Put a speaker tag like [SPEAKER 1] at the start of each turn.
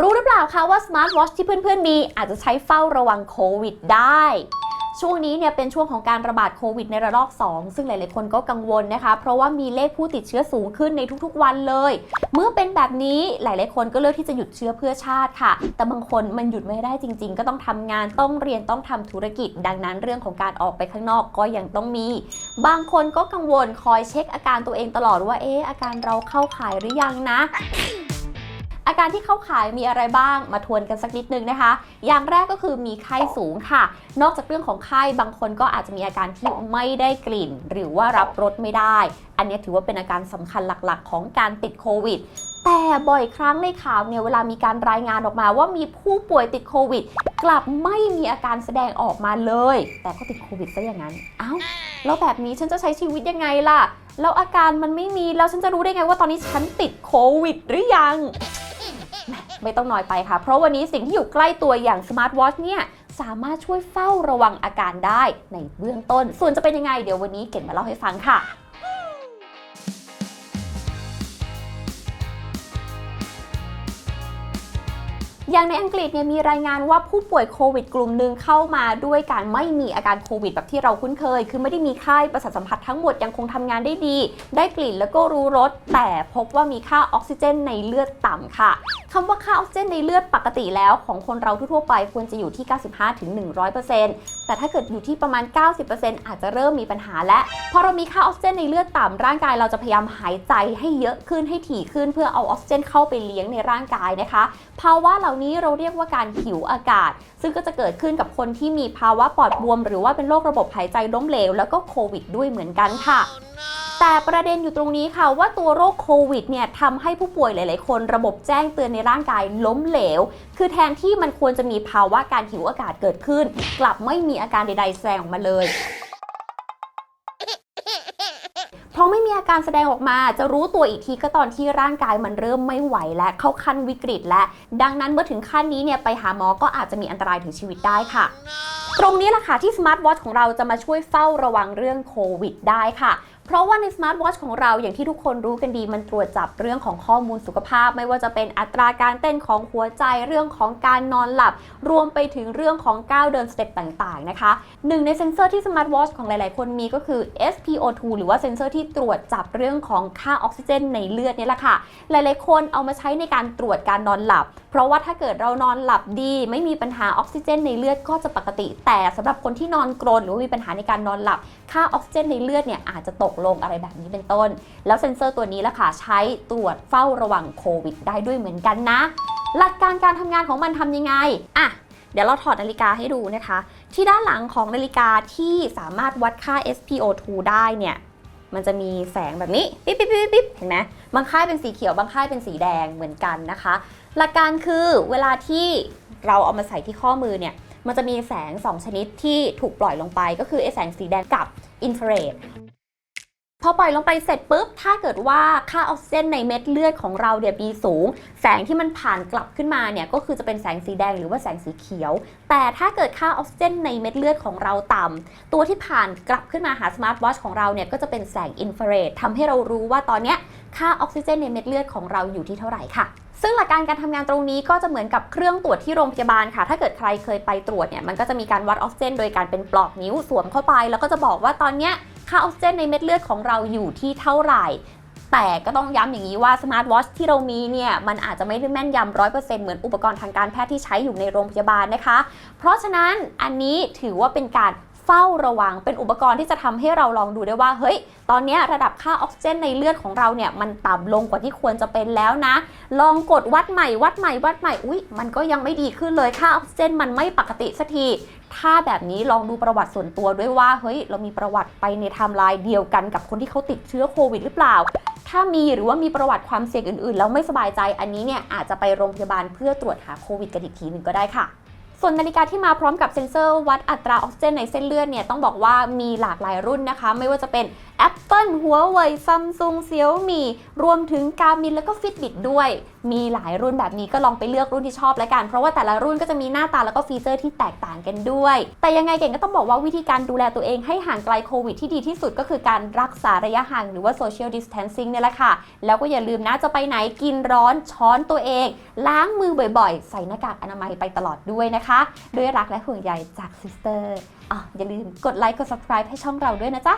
[SPEAKER 1] รู้หรือเปล่าคะว่าสมาร์ทวอชที่เพื่อนๆ มีอาจจะใช้เฝ้าระวังโควิดได้ ช่วงนี้เนี่ยเป็นช่วงของการระบาดโควิดในระลอก 2 ซึ่งหลายๆคนก็กังวลนะคะ เพราะว่ามีเลขผู้ติดเชื้อสูงขึ้นในทุกๆ วันเลย เมื่อเป็นแบบนี้หลายๆคนก็เลือกที่จะหยุดเชื้อเพื่อชาติค่ะ แต่บางคนมันหยุดไม่ได้จริง ๆ ก็ต้องทำงานต้องเรียนต้องทำธุรกิจ ดังนั้นเรื่องของการออกไปข้างนอกก็ยังต้องมี บางคนก็กังวลคอยเช็คอาการตัวเองตลอดว่าเอ๊ะอาการเราเข้าข่ายหรือยังนะ การที่เข้าขายมีอะไรบ้างมาทวนกันสักนิดนึงนะคะ อย่างแรกก็คือมีไข้สูงค่ะ นอกจากเรื่องของไข้บางคนก็อาจจะมีอาการที่ไม่ได้กลิ่น หรือว่ารับรสไม่ได้ อันนี้ถือว่าเป็นอาการสำคัญหลักๆ ของการติดโควิดแต่บ่อยครั้งในข่าวเนี่ยเวลามีการรายงานออกมาว่ามีผู้ป่วยติดโควิด กลับไม่มีอาการแสดงออกมาเลย แต่ก็ติดโควิดซะอย่างนั้นเอ้าแล้วแบบนี้ฉันจะใช้ชีวิตยังไงล่ะ แล้วอาการมันไม่มีแล้วฉันจะรู้ได้ไงว่าตอนนี้ฉันติดโควิดหรือยัง ไม่ต้องน้อยไปค่ะ เพราะวันนี้สิ่งที่อยู่ใกล้ตัวอย่างสมาร์ทวอชเนี่ยสามารถช่วยเฝ้าระวังอาการได้ในเบื้องต้น ส่วนจะเป็นยังไงเดี๋ยววันนี้เก่งมาเล่าให้ฟังค่ะ อย่างในอังกฤษเนี่ยมีรายงานว่าผู้ป่วยโควิดกลุ่มหนึ่งเข้ามาด้วยการไม่มีอาการโควิดแบบที่เราคุ้นเคย คือไม่ได้มีไข้ประสาทสัมผัสทั้งหมดยังคงทำงานได้ดี ได้กลิ่นแล้วก็รู้รสแต่พบว่ามีค่าออกซิเจนในเลือดต่ำค่ะคำว่าค่าออกซิเจนในเลือดปกติแล้วของคนเราทั่วไปควรจะอยู่ที่ 95-100%แต่ถ้าเกิดอยู่ที่ประมาณ 90%อาจจะเริ่มมีปัญหาและพอเรามีค่าออกซิเจนในเลือดต่ำร่างกายเราจะพยายามหายใจให้เยอะขึ้นให้ถี่ขึ้นเพื่อเอาออกซิเจนเข้าไปเลี้ยงในร่างกายนะคะภาวะเหล่านี้เราเรียกว่าการหิวอากาศ ซึ่งก็จะเกิดขึ้นกับคนที่มีภาวะปอดบวม หรือว่าเป็นโรคระบบหายใจล้มเหลว แล้วก็โควิดด้วยเหมือนกันค่ะแต่ประเด็นอยู่ตรงนี้ค่ะว่าตัวโรคโควิดเนี่ยทำให้ผู้ป่วยหลาย ๆ คนระบบแจ้งเตือนในร่างกายล้มเหลว คือแทนที่มันควรจะมีภาวะการหิวอากาศเกิดขึ้น กลับไม่มีอาการใด ๆ แสดงออกมาเลย การแสดงออกมาจะรู้ตัวอีกทีก็ตอนที่ร่างกายมันเริ่มไม่ไหวและเข้าขั้นวิกฤต และดังนั้นเมื่อถึงขั้นนี้เนี่ยไปหาหมอก็อาจจะมีอันตรายถึงชีวิตได้ค่ะ ตรงนี้แหละค่ะที่สมาร์ทวอทของเราจะมาช่วยเฝ้าระวังเรื่องโควิดได้ค่ะ เพราะว่าในสมาร์ทวอทของเราอย่างที่ทุกคนรู้กันดีมันตรวจจับเรื่องของข้อมูลสุขภาพ ไม่ว่าจะเป็นอัตราการเต้นของหัวใจเรื่องของการนอนหลับ รวมไปถึงเรื่องของก้าวเดินสเต็ปต่างๆนะคะหนึ่งในเซ็นเซอร์ที่สมาร์ทวอทของหลายๆ คนมีก็คือ SpO2 หรือว่าเซ็นเซอร์ที่ตรวจจับเรื่องของค่าออกซิเจนในเลือดนี่แหละค่ะหลายๆ คนเอามาใช้ในการตรวจการนอนหลับ เพราะว่าถ้าเกิดเรานอนหลับดี ไม่มีปัญหาออกซิเจนในเลือดก็จะปกติ แต่สำหรับคนที่นอนกรนหรือว่ามีปัญหาในการนอนหลับ ค่าออกซิเจนในเลือดเนี่ยอาจจะตกลงอะไรแบบนี้เป็นต้น แล้วเซ็นเซอร์ตัวนี้ล่ะค่ะใช้ตรวจเฝ้าระวังโควิด ได้ด้วยเหมือนกันนะ หลักการการทำงานของมันทำยังไงอะเดี๋ยวเราถอดนาฬิกาให้ดูนะคะ ที่ด้านหลังของนาฬิกาที่สามารถวัดค่า SpO2 ได้เนี่ย มันจะมีแสงแบบนี้ ปิ๊บปิ๊บปิ๊บปิ๊บเห็นไหมบางค่ายเป็นสีเขียว บางค่ายเป็นสีแดงเหมือนกันนะคะ หลักการคือเวลาที่เราเอามาใส่ที่ข้อมือเนี่ย มันจะมีแสง 2 ชนิดที่ถูกปล่อยลงไป ก็คือไอแสงสีแดงกับ อินฟราเรดพ อปล่อยลงไปเสร็จปุ๊บ ถ้าเกิดว่าค่าออกซิเจนในเม็ดเลือดของเราเนี่ยมีสูง แสงที่มันผ่านกลับขึ้นมาเนี่ยก็คือจะเป็นแสงสีแดงหรือว่าแสงสีเขียว แต่ถ้าเกิดค่าออกซิเจนในเม็ดเลือดของเราต่ำตัวที่ผ่านกลับขึ้นมาหาสมาร์ทวอชของเราเนี่ยก็จะเป็นแสงอินฟราเรดทำให้เรารู้ว่าตอนเนี้ยค่าออกซิเจนในเม็ดเลือดของเราอยู่ที่เท่าไหร่ค่ะซึ่งหลักการการทำงานตรงนี้ก็จะเหมือนกับเครื่องตรวจที่โรงพยาบาลค่ะ ถ้าเกิดใครเคยไปตรวจเนี่ย มันก็จะมีการวัดออกซิเจนโดยการเป็นปลอกนิ้วสวมเข้าไป แล้วก็จะบอกว่าตอนเนี้ย ค่าออกซิเจนในเม็ดเลือดของเราอยู่ที่เท่าไหร่แต่ก็ต้องย้ำอย่างนี้ว่าสมาร์ทวอชที่เรามีเนี่ย มันอาจจะไม่ได้แม่นยำร้อยเปอร์เซ็นต์เหมือนอุปกรณ์ทางการแพทย์ที่ใช้อยู่ในโรงพยาบาลนะคะ เพราะฉะนั้นอันนี้ถือว่าเป็นการ เฝ้าระวังเป็นอุปกรณ์ที่จะทำให้เราลองดูได้ว่า เฮ้ย ตอนนี้ระดับค่าออกซิเจนในเลือดของเราเนี่ยมันต่ำลงกว่าที่ควรจะเป็นแล้วนะ ลองกดวัดใหม่วัดใหม่วัดใหม่ อุ๊ยมันก็ยังไม่ดีขึ้นเลยค่าออกซิเจนมันไม่ปกติสักที ถ้าแบบนี้ลองดูประวัติส่วนตัวด้วยว่า เฮ้ย เรามีประวัติไปในไทม์ไลน์เดียวกันกับคนที่เขาติดเชื้อโควิดหรือเปล่าถ้ามีหรือว่ามีประวัติความเสี่ยงอื่นๆ แล้วไม่สบายใจอันนี้เนี่ยอาจจะไปโรงพยาบาลเพื่อตรวจหาโควิดกันอีกทีหนึ่งก็ได้ค่ะ ส่วนนาฬิกาที่มาพร้อมกับเซ็นเซอร์วัดอัตราออกซิเจนในเส้นเลือดเนี่ยต้องบอกว่ามีหลากหลายรุ่นนะคะ ไม่ว่าจะเป็น Apple Huawei Samsung Xiaomi รวมถึง Garmin แล้วก็ Fitbit ด้วย มีหลายรุ่นแบบนี้ก็ลองไปเลือกรุ่นที่ชอบแล้วกัน เพราะว่าแต่ละรุ่นก็จะมีหน้าตาแล้วก็ฟีเจอร์ที่แตกต่างกันด้วย แต่ยังไงเก่งก็ต้องบอกว่าวิธีการดูแลตัวเองให้ห่างไกลโควิดที่ดีที่สุดก็คือการรักษาระยะห่างหรือว่า social distancing เนี่ยแหละค่ะ แล้วก็อย่าลืมนะจะไปไหนกินร้อนช้อนตัวเอง ล้างมือบ่อยๆ ใส่หน้ากากอนามัยไปตลอดด้วยนะคะ ด้วยรักและห่วงใยจากซิสเตอร์อะอย่าลืมกดไลค์กด subscribe ให้ช่องเราด้วยนะจ๊ะ